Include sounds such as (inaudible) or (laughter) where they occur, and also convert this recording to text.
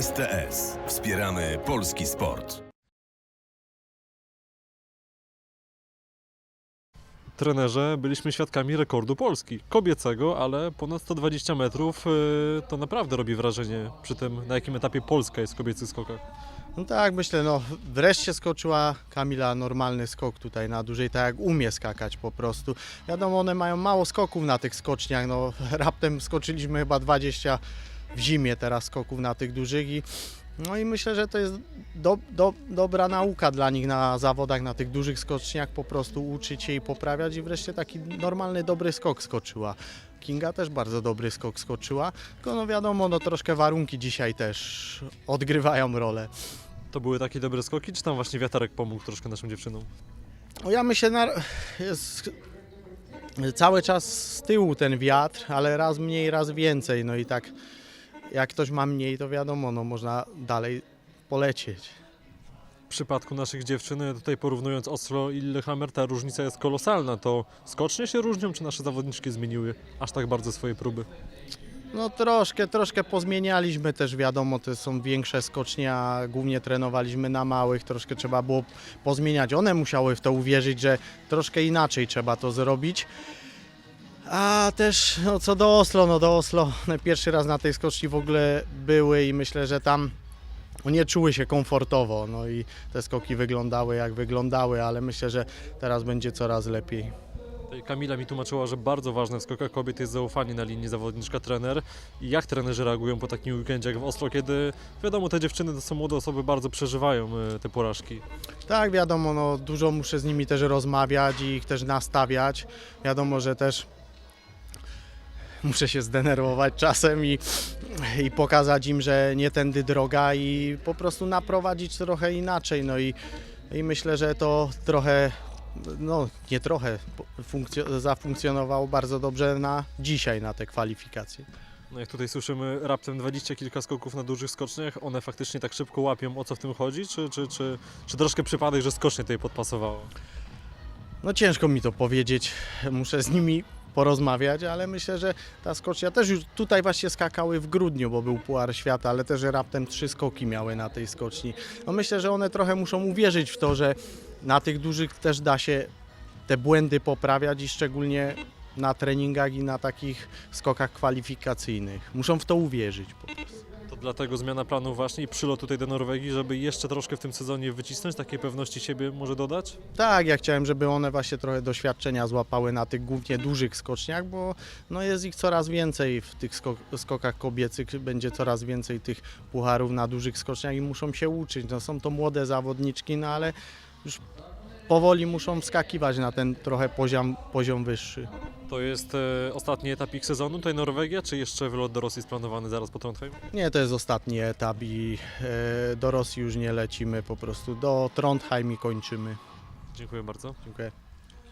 STS. Wspieramy polski sport. trenerze byliśmy świadkami rekordu Polski. Kobiecego, ale ponad 120 metrów y, to naprawdę robi wrażenie przy tym, na jakim etapie Polska jest w kobiecych skokach. No tak, myślę, no wreszcie skoczyła Kamila normalny skok tutaj na dłużej, tak jak umie skakać po prostu. Wiadomo, one mają mało skoków na tych skoczniach, no raptem skoczyliśmy chyba 20 w zimie teraz skoków na tych dużych i no i myślę, że to jest do, do, dobra nauka dla nich na zawodach, na tych dużych skoczniach, po prostu uczyć się i poprawiać i wreszcie taki normalny, dobry skok skoczyła. Kinga też bardzo dobry skok skoczyła, tylko no wiadomo, no troszkę warunki dzisiaj też odgrywają rolę. To były takie dobre skoki, czy tam właśnie wiaterek pomógł troszkę naszym dziewczynom? No ja myślę, na, jest cały czas z tyłu ten wiatr, ale raz mniej, raz więcej. No i tak jak ktoś ma mniej, to wiadomo, no można dalej polecieć. W przypadku naszych dziewczyn, tutaj porównując Oslo i Lillehammer, ta różnica jest kolosalna. To skocznie się różnią, czy nasze zawodniczki zmieniły aż tak bardzo swoje próby? No troszkę, troszkę pozmienialiśmy też, wiadomo, to są większe skocznie, a głównie trenowaliśmy na małych, troszkę trzeba było pozmieniać. One musiały w to uwierzyć, że troszkę inaczej trzeba to zrobić. A też no, co do Oslo, no do Oslo pierwszy raz na tej skoczni w ogóle były i myślę, że tam nie czuły się komfortowo, no i te skoki wyglądały jak wyglądały, ale myślę, że teraz będzie coraz lepiej. Tutaj Kamila mi tłumaczyła, że bardzo ważne w skokach kobiet jest zaufanie na linii zawodniczka-trener. I jak trenerzy reagują po takim weekendzie jak w Oslo, kiedy wiadomo, te dziewczyny to są młode osoby, bardzo przeżywają y, te porażki. Tak, wiadomo, no, dużo muszę z nimi też rozmawiać i ich też nastawiać. Wiadomo, że też (laughs) muszę się zdenerwować czasem i, i pokazać im, że nie tędy droga i po prostu naprowadzić trochę inaczej. No i, i myślę, że to trochę, no nie trochę, funkcjo- zafunkcjonowało bardzo dobrze na dzisiaj, na te kwalifikacje. No jak tutaj słyszymy raptem dwadzieścia kilka skoków na dużych skoczniach, one faktycznie tak szybko łapią o co w tym chodzi, czy, czy, czy, czy troszkę przypadek, że skocznie tutaj podpasowało? No ciężko mi to powiedzieć, muszę z nimi porozmawiać, ale myślę, że ta skocznia też już tutaj właśnie skakały w grudniu, bo był Puar Świata, ale też raptem trzy skoki miały na tej skoczni. No myślę, że one trochę muszą uwierzyć w to, że na tych dużych też da się te błędy poprawiać i szczególnie na treningach i na takich skokach kwalifikacyjnych. Muszą w to uwierzyć po prostu. Dlatego zmiana planu właśnie i przylot tutaj do Norwegii, żeby jeszcze troszkę w tym sezonie wycisnąć, takiej pewności siebie może dodać? Tak, ja chciałem, żeby one właśnie trochę doświadczenia złapały na tych głównie dużych skoczniach, bo no jest ich coraz więcej w tych sko- skokach kobiecych, będzie coraz więcej tych pucharów na dużych skoczniach i muszą się uczyć. No są to młode zawodniczki, no ale już powoli muszą wskakiwać na ten trochę poziom, poziom wyższy. To jest e, ostatni etap ich sezonu, tutaj Norwegia, czy jeszcze wylot do Rosji jest planowany zaraz po Trondheim? Nie, to jest ostatni etap i e, do Rosji już nie lecimy, po prostu do Trondheim i kończymy. Dziękuję bardzo. Dziękuję.